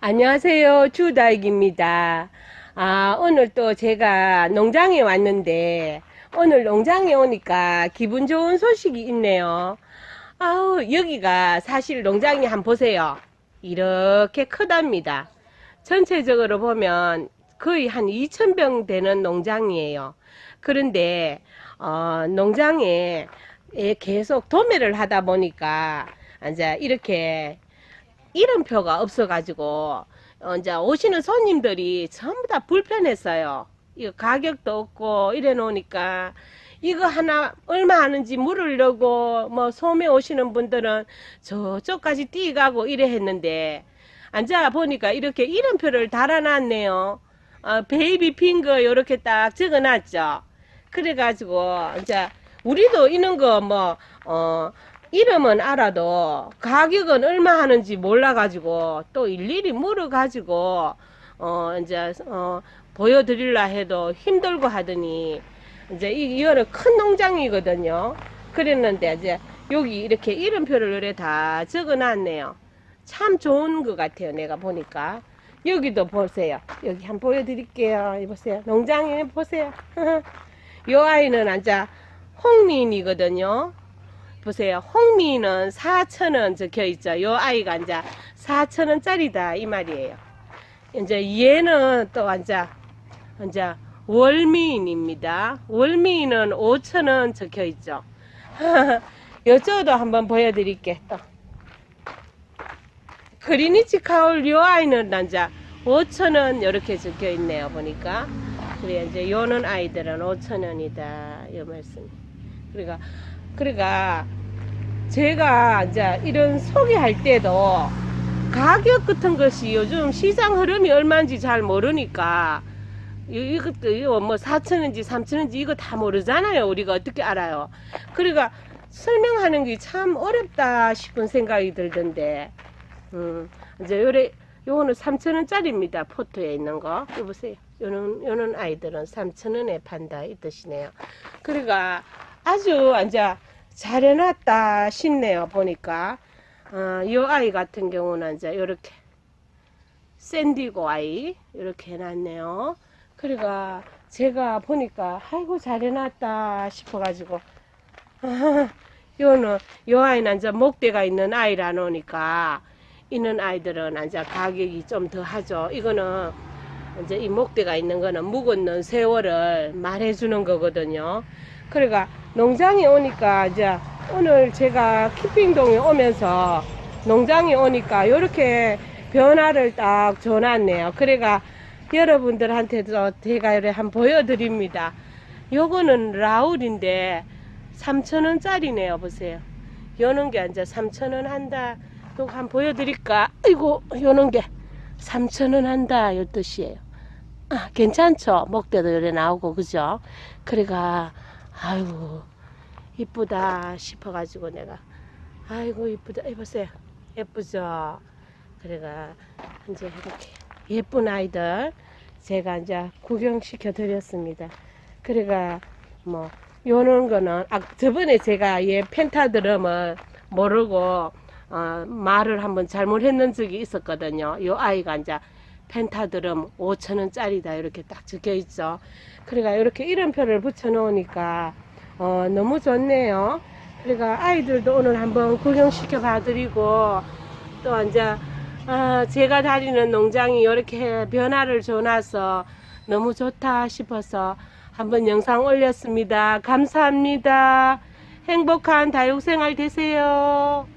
안녕하세요. 주다익입니다. 아, 오늘 또 제가 농장에 왔는데, 오늘 농장에 오니까 기분 좋은 소식이 있네요. 아우, 여기가 사실 농장이 한번 보세요. 이렇게 크답니다. 전체적으로 보면 거의 한 2,000병 되는 농장이에요. 그런데, 어, 농장에 예, 계속 도매를 하다 보니까, 이제 이렇게 이름표가 없어가지고 어, 이제 오시는 손님들이 전부 다 불편했어요. 이거 가격도 없고 이래 놓으니까 이거 하나 얼마 하는지 물으려고 뭐 소매 오시는 분들은 저쪽까지 뛰가고 이래 했는데 앉아 보니까 이렇게 이름표를 달아놨네요. 어, 베이비 핑거 이렇게 딱 적어놨죠. 그래가지고 이제 우리도 이런 거뭐 어. 이름은 알아도 가격은 얼마 하는지 몰라가지고 또 일일이 물어가지고 어 이제 어 보여드릴라 해도 힘들고 하더니 이제 이 이거는 큰 농장이거든요. 그랬는데 이제 여기 이렇게 이름표를 이렇게 다 적어놨네요. 참 좋은 것 같아요. 내가 보니까 여기도 보세요. 여기 한번 보여드릴게요. 이 보세요. 농장에 보세요. 요 아이는 앉아 홍민이거든요. 보세요. 홍미는 4,000원 적혀 있죠. 요 아이가 이제 4,000원짜리다 이 말이에요. 이제 얘는 또 이제 이제 월미인입니다. 월미인은 5,000원 적혀 있죠. 요쪽도 한번 보여드릴게 또. 그리니치 카울 요 아이는 이제 5,000원 이렇게 적혀 있네요. 보니까. 그래 이제 요는 아이들은 5,000원이다. 요 말씀. 그러니까 그러니까 제가 이제 이런 소개할 때도 가격 같은 것이 요즘 시장 흐름이 얼마인지 잘 모르니까 이- 이것도 이거 뭐 4천원인지 3천원인지 이거 다 모르잖아요. 우리가 어떻게 알아요. 그러니까 설명하는 게 참 어렵다 싶은 생각이 들던데 음, 이제 요래 요거는 3천원짜리입니다. 포토에 있는 거. 이거 보세요. 요는 요는 아이들은 3천원에 판다 이 뜻이네요. 그러니까 아주 이제 잘 해놨다 싶네요 보니까. 어, 이 아이 같은 경우는 이제 이렇게 샌디고 아이 이렇게 해놨네요. 그러니까 제가 보니까 아이고 잘 해놨다 싶어가지고. 요는 요 아이는 이제 목대가 있는 아이라 놓으니까 있는 아이들은 이제 가격이 좀 더 하죠. 이거는 이제 이 목대가 있는 거는 묵었는 세월을 말해주는 거거든요 그러니까 농장에 오니까 이제 오늘 제가 키핑동에 오면서 농장에 오니까 이렇게 변화를 딱 줘놨네요. 그래가 여러분들한테도 제가 이렇게 한번 보여드립니다. 요거는 라울인데 3,000원짜리네요. 보세요. 요는 게 이제 3,000원 한다. 요거 한번 보여드릴까? 아이고, 요는 게 3,000원 한다. 요 뜻이에요. 아, 괜찮죠? 목대도 이렇게 나오고, 그죠? 그래가, 아이고, 이쁘다 싶어가지고 내가, 아이고, 이쁘다. 이 보세요. 예쁘죠? 그래가, 이제 이렇게 예쁜 아이들 제가 이제 구경시켜 드렸습니다. 그래가, 뭐, 요런 거는, 아, 저번에 제가 얘 펜타드럼을 모르고, 어, 말을 한번 잘못했는 적이 있었거든요. 요 아이가 이제 펜타드럼 5천원짜리다 이렇게 딱 적혀 있죠. 그러니까 이렇게 이름표를 붙여 놓으니까 어, 너무 좋네요. 그러니까 아이들도 오늘 한번 구경시켜 봐 드리고 또 이제 아, 제가 다니는 농장이 이렇게 변화를 줘놔서 너무 좋다 싶어서 한번 영상 올렸습니다. 감사합니다. 행복한 다육생활 되세요.